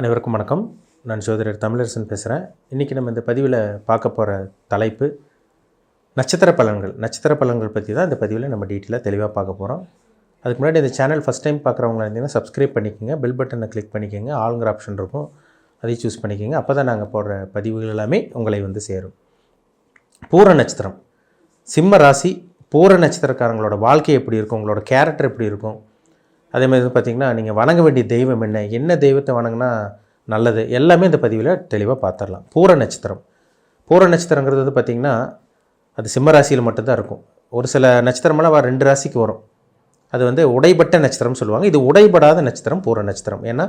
அனைவருக்கும் வணக்கம். நான் சோதரர் தமிழரசன் பேசுகிறேன் இன்றைக்கி நம்ம இந்த பதிவில் பார்க்க போகிற தலைப்பு நட்சத்திர பலன்கள். நட்சத்திர பலன்கள் பற்றி தான் இந்த பதிவில் நம்ம டீட்டெயிலாக தெளிவாக பார்க்க போகிறோம் அதுக்கு முன்னாடி இந்த சேனல் ஃபஸ்ட் டைம் பார்க்குறவங்களா இருந்தீங்கன்னா சப்ஸ்கிரைப் பண்ணிக்கோங்க. பெல் பட்டனை கிளிக் பண்ணிக்கோங்க. ஆளுங்கிற ஆப்ஷன் இருக்கும். அதையும் சூஸ் பண்ணிக்கோங்க. அப்போ தான் நாங்கள் போடுற பதிவுகள் எல்லாமே உங்களை வந்து சேரும். பூர நட்சத்திரம். சிம்ம ராசி பூர நட்சத்திரக்காரங்களோட வாழ்க்கை எப்படி இருக்கும்? உங்களோட கேரக்டர் எப்படி இருக்கும்? அதே மாதிரி பார்த்திங்கன்னா நீங்கள் வணங்க வேண்டிய தெய்வம் என்ன? என்ன தெய்வத்தை வணங்கினா நல்லது? எல்லாமே இந்த பதிவில் தெளிவாக பார்த்துடலாம் பூர நட்சத்திரம். பூர நட்சத்திரங்கிறது வந்து பார்த்திங்கன்னா அது சிம்ம ராசியில் மட்டும்தான் இருக்கும். ஒரு சில நட்சத்திரமெல்லாம் வர ரெண்டு ராசிக்கு வரும். அது வந்து உடைபட்ட நட்சத்திரம்னு சொல்லுவாங்க. இது உடைபடாத நட்சத்திரம் பூர நட்சத்திரம். ஏன்னா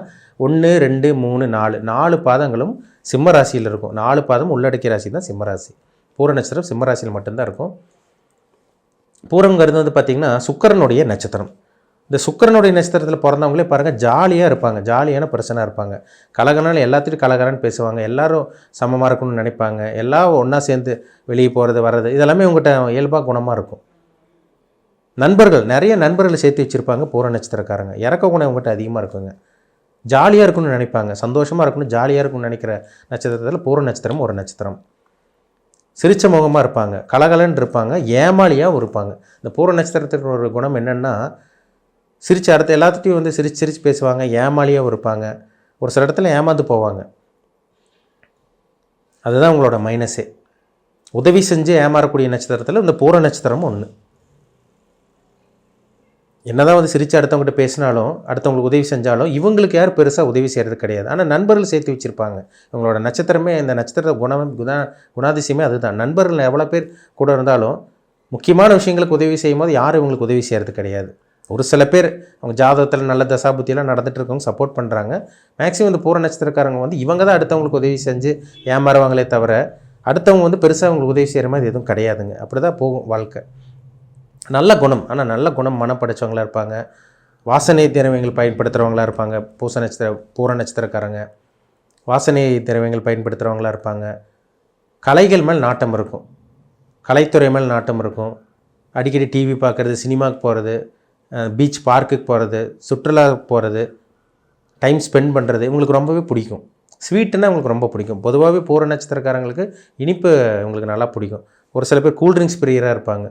ஒன்று ரெண்டு மூணு நாலு நாலு பாதங்களும் சிம்ம ராசியில் இருக்கும். நாலு பாதம் உள்ளடக்கிய ராசி தான் சிம்ம ராசி. பூர நட்சத்திரம் சிம்ம ராசியில் மட்டும்தான் இருக்கும். பூரங்கிறது வந்து பார்த்திங்கன்னா சுக்கரனுடைய நட்சத்திரம். இந்த சுக்கிரனுடைய நட்சத்திரத்தில் பிறந்தவங்களே பாருங்கள் ஜாலியாக இருப்பாங்க ஜாலியான பர்சனாக இருப்பாங்க. கலகலான எல்லாத்துட்டும் கலகரான்னு பேசுவாங்க. எல்லாரும் சமமாக இருக்கணும்னு நினைப்பாங்க. எல்லாம் ஒன்றா சேர்ந்து வெளியே போகிறது வர்றது இதெல்லாமே உங்கள்கிட்ட இயல்பாக குணமாக இருக்கும். நண்பர்கள் நிறைய நண்பர்களை சேர்த்து வச்சுருப்பாங்க பூர நட்சத்திரக்காரங்க. இறக்க குணம் உங்கள்கிட்ட அதிகமாக இருக்குங்க. ஜாலியாக இருக்கணும்னு நினைப்பாங்க. சந்தோஷமாக இருக்கணும் ஜாலியாக இருக்கணும்னு நினைக்கிற நட்சத்திரத்தில் பூர நட்சத்திரம் ஒரு நட்சத்திரம். சிரிச்ச முகமாக இருப்பாங்க கலகலன்னு இருப்பாங்க ஏமாளியாகவும் இருப்பாங்க. இந்த பூர நட்சத்திரத்துக்கு ஒரு குணம் என்னென்னா சிரித்து அடுத்த எல்லாத்துட்டையும் வந்து சிரிச்சு சிரித்து பேசுவாங்க ஏமாளியாகவும் இருப்பாங்க ஒரு சில இடத்துல ஏமாந்து போவாங்க. அதுதான் உங்களோட மைனஸே உதவி செஞ்சு ஏமாறக்கூடிய நட்சத்திரத்தில் இந்த பூர நட்சத்திரமும் ஒன்று என்னதான் வந்து சிரித்து அடுத்தவங்ககிட்ட பேசினாலும் அடுத்தவங்களுக்கு உதவி செஞ்சாலும் இவங்களுக்கு யார் பெருசாக உதவி செய்கிறது கிடையாது. ஆனால் நண்பர்கள் சேர்த்து வச்சுருப்பாங்க. இவங்களோட நட்சத்திரமே இந்த நட்சத்திர குணம் குணா குணாதிசயமே அதுதான். நண்பர்கள் எவ்வளோ பேர் கூட இருந்தாலும் முக்கியமான விஷயங்களுக்கு உதவி செய்யும் போது யாரும் இவங்களுக்கு உதவி செய்கிறது கிடையாது. ஒரு சில பேர் அவங்க ஜாதகத்தில் நல்ல தசாபுத்தியெல்லாம் நடந்துட்டு இருக்கவங்க சப்போர்ட் பண்ணுறாங்க மேக்ஸிமம் இந்த பூர நட்சத்திரக்காரங்க வந்து இவங்க தான் அடுத்தவங்களுக்கு உதவி செஞ்சு ஏமாறுவாங்களே தவிர அடுத்தவங்க வந்து பெருசாக அவங்களுக்கு உதவி செய்கிற மாதிரி எதுவும் கிடையாதுங்க. அப்படி தான் போகும் வாழ்க்கை. நல்ல குணம். ஆனால் நல்ல குணம் மனப்படைச்சவங்களாக இருப்பாங்க. வாசனை திரவியங்கள் பயன்படுத்துகிறவங்களாக இருப்பாங்க. பூச நட்சத்திர பூர நட்சத்திரக்காரங்க. வாசனை திரவியங்கள் பயன்படுத்துகிறவங்களாக இருப்பாங்க. கலைகள் மேல் நாட்டம் இருக்கும். கலைத்துறை மேல் நாட்டம் இருக்கும். அடிக்கடி டிவி பார்க்குறது சினிமாவுக்கு போகிறது பீச் பார்க்குக்கு போகிறது சுற்றுலா போகிறது டைம் ஸ்பெண்ட் பண்ணுறது இவங்களுக்கு ரொம்பவே பிடிக்கும். ஸ்வீட்டுன்னா உங்களுக்கு ரொம்ப பிடிக்கும். பொதுவாகவே பூர நட்சத்திரக்காரங்களுக்கு இனிப்பு உங்களுக்கு நல்லா பிடிக்கும். ஒரு சில பேர் கூல்ட்ரிங்க்ஸ் பிரியராக இருப்பாங்க.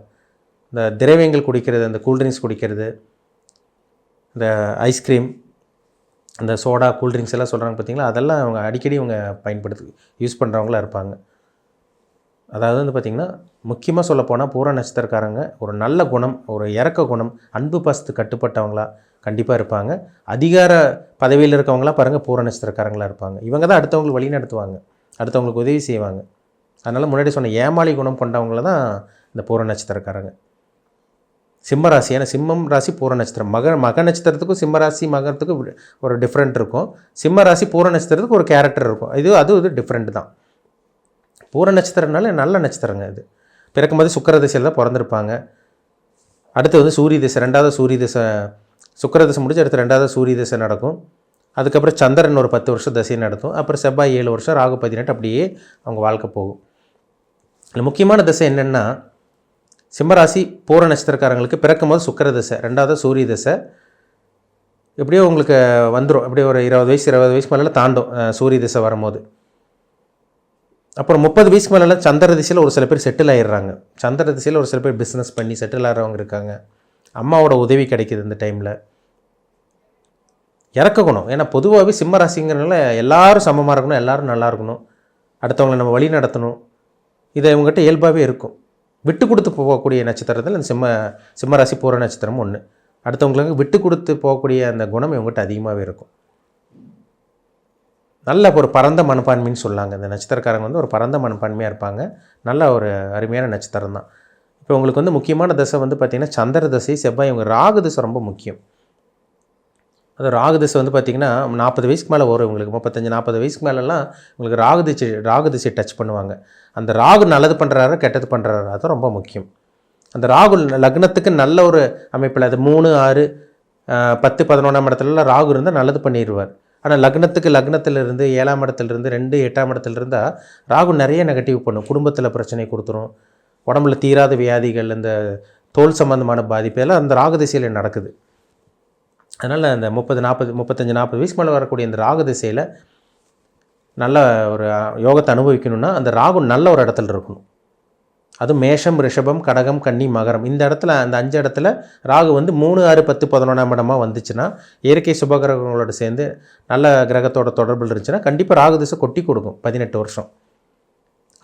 இந்த திரவியங்கள் குடிக்கிறது அந்த கூல்ட்ரிங்க்ஸ் குடிக்கிறது இந்த ஐஸ்கிரீம் அந்த சோடா கூல்ட்ரிங்க்ஸ் எல்லாம் சொல்கிறாங்க பார்த்தீங்களா அதெல்லாம் அவங்க அடிக்கடி அவங்க பயன்படுத்து யூஸ் பண்ணுறவங்களா இருப்பாங்க. அதாவது வந்து பார்த்திங்கன்னா முக்கியமாக சொல்லப்போனால் பூர நட்சத்திரக்காரங்க ஒரு நல்ல குணம் ஒரு இறக்க குணம் அன்பு பாசத்து கட்டுப்பட்டவங்களா கண்டிப்பாக இருப்பாங்க. அதிகார பதவியில் இருக்கவங்களாம் பாருங்கள் பூர நட்சத்திரக்காரங்களாக இருப்பாங்க. இவங்க தான் அடுத்தவங்களுக்கு வழி நடத்துவாங்க அடுத்தவங்களுக்கு உதவி செய்வாங்க. அதனால் முன்னாடி சொன்ன ஏமாளி குணம் கொண்டவங்கள தான் இந்த பூர நட்சத்திரக்காரங்க. சிம்ம ராசி ஏன்னா சிம்மம் ராசி பூர நட்சத்திரம். மக மக நட்சத்திரத்துக்கும் சிம்ம ராசி மகத்துக்கும் ஒரு டிஃப்ரெண்ட் இருக்கும். சிம்ம ராசி பூர நட்சத்திரத்துக்கு ஒரு கேரக்டர் இருக்கும். இது அது இது டிஃப்ரெண்ட் தான். பூர நட்சத்திரம்னால நல்ல நட்சத்திரங்க இது. பிறக்கும்போது சுக்கர திசையில் தான் பிறந்திருப்பாங்க. அடுத்து வந்து சூரிய திசை ரெண்டாவது சூரிய திசை சுக்கர திசை முடிச்சு அடுத்து ரெண்டாவது சூரிய திசை நடக்கும். அதுக்கப்புறம் சந்திரன் ஒரு பத்து வருஷம் தசை நடத்தும். அப்புறம் செவ்வாய் ஏழு வருஷம் ராகு பதினெட்டு அப்படியே அவங்க வாழ்க்கை போகும். இதில் முக்கியமான திசை என்னென்னா சிம்மராசி பூர நட்சத்திரக்காரங்களுக்கு பிறக்கும் போது சுக்கர திசை ரெண்டாவது சூரிய திசை. எப்படியோ உங்களுக்கு வந்துடும் அப்படியே ஒரு இருபது வயசு இருபது வயசு மேலே தாண்டும் சூரிய திசை வரும்போது. அப்புறம் முப்பது வயசுக்கு மேலே சந்திர திசையில் ஒரு சில பேர் செட்டில் ஆயிடுறாங்க. சந்திர திசையில் ஒரு சில பேர் பிஸ்னஸ் பண்ணி செட்டில் ஆகிறவங்க இருக்காங்க. அம்மாவோட உதவி கிடைக்குது இந்த டைமில் இறக்க குணம். ஏன்னா பொதுவாகவே சிம்ம ராசிங்கிறனால எல்லாரும் சமமாக இருக்கணும் எல்லோரும் நல்லா இருக்கணும். அடுத்தவங்களை நம்ம வழி நடத்தணும். இதை இவங்ககிட்ட இயல்பாகவே இருக்கும். விட்டு கொடுத்து போகக்கூடிய நட்சத்திரத்தில் இந்த சிம்ம சிம்ம ராசி பூர நட்சத்திரமும் ஒன்று அடுத்தவங்களுக்கு விட்டு கொடுத்து போகக்கூடிய அந்த குணம் இவங்ககிட்ட அதிகமாகவே இருக்கும். நல்ல ஒரு பரந்த மனப்பான்மைன்னு சொல்லாங்க. இந்த நட்சத்திரக்காரங்க வந்து ஒரு பரந்த மனப்பான்மையாக இருப்பாங்க. நல்ல ஒரு அருமையான நட்சத்திரம் தான். இப்போ உங்களுக்கு வந்து முக்கியமான தசை வந்து பார்த்திங்கன்னா சந்திர தசை செவ்வாய். இவங்க ராகு தசை ரொம்ப முக்கியம். அது ராகு திசை வந்து பார்த்திங்கன்னா நாற்பது வயசுக்கு மேலே வரும் உங்களுக்கு முப்பத்தஞ்சு நாற்பது வயசுக்கு மேலெலாம் உங்களுக்கு ராகு திசை ராகு திசை டச் பண்ணுவாங்க. அந்த ராகு நல்லது பண்ணுறாரா கெட்டது பண்ணுறாரா அது ரொம்ப முக்கியம். அந்த ராகு லக்னத்துக்கு நல்ல ஒரு அமைப்பில் அது மூணு ஆறு பத்து பதினொன்றாம் இடத்துலலாம் ராகு இருந்தால் நல்லது பண்ணிடுவார் ஆனால் லக்னத்துக்கு லக்னத்திலிருந்து ஏழாம் இடத்துலேருந்து ரெண்டு எட்டாம் இடத்துல இருந்தால் ராகு நிறைய நெகட்டிவ் பண்ணும். குடும்பத்தில் பிரச்சனை கொடுத்துரும். உடம்புல தீராத வியாதிகள் இந்த தோல் சம்பந்தமான பாதிப்பு எல்லாம் அந்த ராகு திசையில் நடக்குது. அதனால் அந்த முப்பது நாற்பது முப்பத்தஞ்சு நாற்பது வயசு மேலே வரக்கூடிய இந்த ராகு திசையில் நல்ல ஒரு யோகத்தை அனுபவிக்கணும்னா அந்த ராகு நல்ல ஒரு இடத்துல இருக்கணும். அதுவும் மேஷம் ரிஷபம் கடகம் கன்னி மகரம். இந்த இடத்துல அந்த அஞ்சு இடத்துல ராகு வந்து மூணு ஆறு பத்து பதினொன்றாம் இடமாக வந்துச்சுன்னா இயற்கை சுபகிரகங்களோட சேர்ந்து நல்ல கிரகத்தோட தொடர்பில் இருந்துச்சுன்னா கண்டிப்பாக ராகு திசை கொட்டி கொடுக்கும் பதினெட்டு வருஷம்.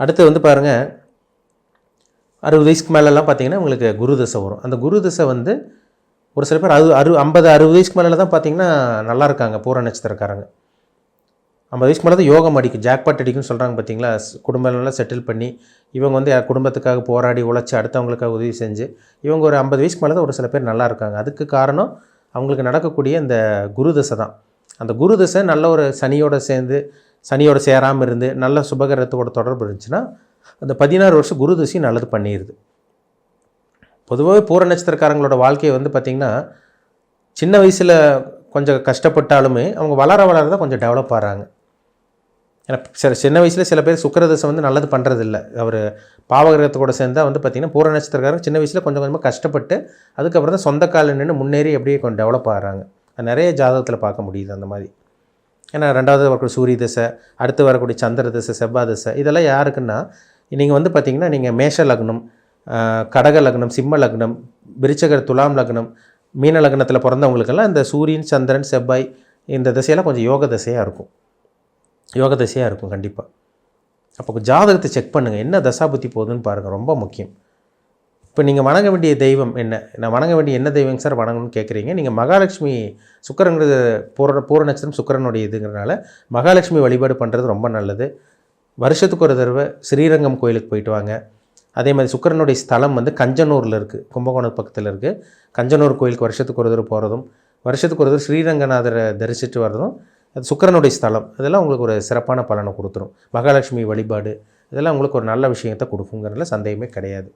அடுத்து வந்து பாருங்கள் அறுபது வயசுக்கு மேலெல்லாம் பார்த்தீங்கன்னா உங்களுக்கு குரு திசை வரும். அந்த குரு திசை வந்து ஒரு சில பேர் அறு அறு ஐம்பது அறுபது வயசுக்கு மேலே தான் பார்த்தீங்கன்னா நல்லா இருக்காங்க பூர நட்சத்திரக்காரங்க. ஐம்பது வயசுக்கு மேலே தான் யோகம் அடிக்கும். ஜாக்பாட் அடிக்கும்னு சொல்கிறாங்க பார்த்தீங்களா ஸ் குடும்பம் செட்டில் பண்ணி இவங்க வந்து குடும்பத்துக்காக போராடி உழைச்சி அடுத்தவங்களுக்காக உதவி செஞ்சு இவங்க ஒரு ஐம்பது வயசுக்கு மேலே தான் ஒரு சில பேர் நல்லா இருக்காங்க. அதுக்கு காரணம் அவங்களுக்கு நடக்கக்கூடிய இந்த குரு தசை தான். அந்த குரு தசை நல்ல ஒரு சனியோட சேர்ந்து சனியோட சேராமல் இருந்து நல்ல சுபகரத்தோட தொடர்பு இருந்துச்சுன்னா அந்த பதினாறு வருஷம் குரு தசையும் நல்லது பண்ணிடுது பொதுவாகவே பூர நட்சத்திரக்காரங்களோட வாழ்க்கையை வந்து பார்த்திங்கன்னா சின்ன வயசில் கொஞ்சம் கஷ்டப்பட்டாலுமே அவங்க வளர வளர தான் கொஞ்சம் டெவலப் ஆகிறாங்க ஏன்னா சில சின்ன வயசில் சில பேர் சுக்கரதசை வந்து நல்லது பண்ணுறதில்ல அவர் பாவகிரகத்தோட சேர்ந்தா வந்து பார்த்திங்கன்னா பூர நட்சத்திரக்காரங்க சின்ன வயசில் கொஞ்சம் கொஞ்சமாக கஷ்டப்பட்டு அதுக்கப்புறம் தான் சொந்த காலில் நின்று முன்னேறி அப்படியே கொஞ்சம் டெவலப் ஆகிறாங்க நிறைய ஜாதகத்தில் பார்க்க முடியுது அந்த மாதிரி. ஏன்னா ரெண்டாவது வரக்கூடிய சூரிய தசை அடுத்து வரக்கூடிய சந்திர தசை செவ்வாய் தசை இதெல்லாம் யாருக்குன்னா நீங்கள் வந்து பார்த்திங்கன்னா நீங்கள் மேஷ லக்னம் கடக லக்னம் சிம்ம லக்னம் விருச்சகர் துலாம் லக்னம் மீன லக்னத்தில் பிறந்தவங்களுக்கெல்லாம் இந்த சூரியன் சந்திரன் செவ்வாய் இந்த திசையெல்லாம் கொஞ்சம் யோக திசையாக இருக்கும். யோக தசையாக இருக்கும் கண்டிப்பாக அப்போ ஜாதகத்தை செக் பண்ணுங்கள் என்ன தசாபுத்தி போகுதுன்னு பாருங்கள் ரொம்ப முக்கியம். இப்போ நீங்கள் வணங்க வேண்டிய தெய்வம் என்ன? நான் வணங்க வேண்டிய என்ன தெய்வங்க சார் வணங்கணும்னு கேட்குறீங்க நீங்கள் மகாலட்சுமி சுக்கரங்கிறது பூர பூர நட்சத்திரம் சுக்கரனுடைய இதுங்கிறனால மகாலட்சுமி வழிபாடு பண்ணுறது ரொம்ப நல்லது. வருஷத்துக்கு ஒரு தடவை ஸ்ரீரங்கம் கோயிலுக்கு போயிட்டு வாங்க. அதே மாதிரி சுக்கரனுடைய ஸ்தலம் வந்து கஞ்சனூரில் இருக்குது கும்பகோணம் பக்கத்தில் இருக்குது கஞ்சனூர் கோயிலுக்கு வருஷத்துக்கு ஒரு தடவை போகிறதும் வருஷத்துக்கு ஒரு தடவை ஸ்ரீரங்கநாதரை தரிசித்து வர்றதும் அது சுக்கரனுடைய ஸ்தலம். இதெல்லாம் உங்களுக்கு ஒரு சிறப்பான பலனை கொடுத்துரும். மகாலட்சுமி வழிபாடு இதெல்லாம் உங்களுக்கு ஒரு நல்ல விஷயத்தை கொடுக்குங்கிறதுல சந்தேகமே கிடையாது.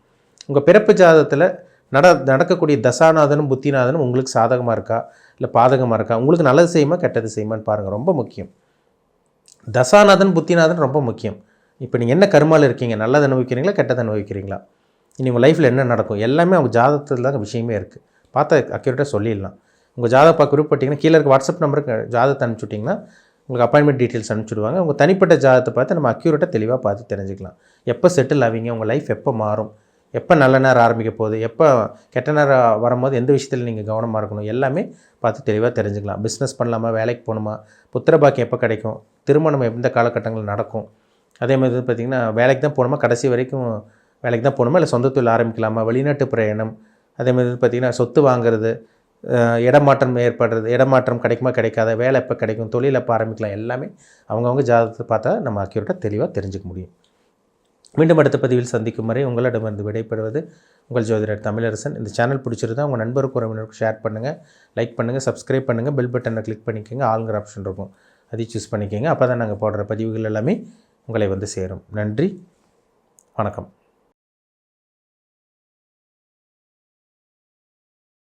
உங்கள் பிறப்பு ஜாதகத்தில் நட நடக்கக்கூடிய தசாநாதனும் புத்திநாதனும் உங்களுக்கு சாதகமாக இருக்கா? இல்லை பாதகமாக இருக்கா? உங்களுக்கு நல்லது செய்யுமா கெட்டது செய்யுமான்னு பாருங்கள் ரொம்ப முக்கியம். தசாநாதன் புத்திநாதன் ரொம்ப முக்கியம். இப்போ நீங்கள் என்ன கருமாவில் இருக்கீங்க? நல்லது அனுபவிக்கிறீங்களா கெட்டது அனுபவிக்கிறீங்களா? இனி உங்கள் லைஃப்பில் என்ன நடக்கும்? எல்லாமே அவங்க ஜாதகத்தில் தான் விஷயமே இருக்குது பார்த்தா அக்யூரேட்டாக சொல்லிடலாம். உங்கள் ஜாதக பார்க்க கீழே இருக்க வாட்ஸ்அப் நம்பருக்கு ஜாதகத்தை அனுப்பிச்சுட்டிங்கன்னா உங்களுக்கு அப்பாயின்மெண்ட் டீட்டெயில்ஸ் அனுப்பிச்சுடுவாங்க. உங்கள் தனிப்பட்ட ஜாதகத்தை பார்த்து நம்ம அக்யூரேட்டாக தெளிவாக பார்த்து தெரிஞ்சுக்கலாம். எப்போ செட்டில் ஆவீங்க? உங்கள் லைஃப் எப்போ மாறும்? எப்போ நல்ல நேரம் ஆரம்பிக்க போகுது? எப்போ கெட்ட நேரம் வரும்போது எந்த விஷயத்தில் நீங்கள் கவனமாக இருக்கணும்? எல்லாமே பார்த்து தெளிவாக தெரிஞ்சுக்கலாம். பிஸ்னஸ் பண்ணலாமா? வேலைக்கு போகணுமா? புத்திரபாக்கியம் எப்போ கிடைக்கும்? திருமணம் எந்த காலகட்டங்களில் நடக்கும்? அதே மாதிரி வந்து பார்த்திங்கன்னா வேலைக்கு தான் போகணுமா? கடைசி வரைக்கும் வேலைக்கு தான் போகணுமா? இல்லை சொந்த தொழில் ஆரம்பிக்கலாமா? வெளிநாட்டு பிரயாணம். அதே மாதிரி பார்த்திங்கன்னா சொத்து வாங்குறது. இடமாற்றம் ஏற்படுறது இடமாற்றம் கிடைக்குமா கிடைக்காத வேலை எப்போ கிடைக்கும் தொழில் எப்போ ஆரம்பிக்கலாம் எல்லாமே அவங்கவுங்க ஜாதகத்தை பார்த்தா நம்ம அக்யூரேட்டாக தெளிவாக தெரிஞ்சுக்க முடியும். மீண்டும் அடுத்த பதிவில் சந்திக்கும் வரை உங்களிடமிருந்து விடைபெறுவது உங்கள் ஜோதிடர் தமிழரசன். இந்த சேனல் பிடிச்சிருந்தா உங்கள் நண்பருக்கு உறவினருக்கு ஷேர் பண்ணுங்கள் லைக் பண்ணுங்கள் சப்ஸ்கிரைப் பண்ணுங்கள் பெல் பட்டனை கிளிக் பண்ணிக்கோங்க ஆளுங்கிற ஆப்ஷன் இருக்கும். அதை சூஸ் பண்ணிக்கோங்க. அப்போ தான் நாங்கள் போடுற பதிவுகள் எல்லாமே உங்களை வந்து சேரும். நன்றி வணக்கம்.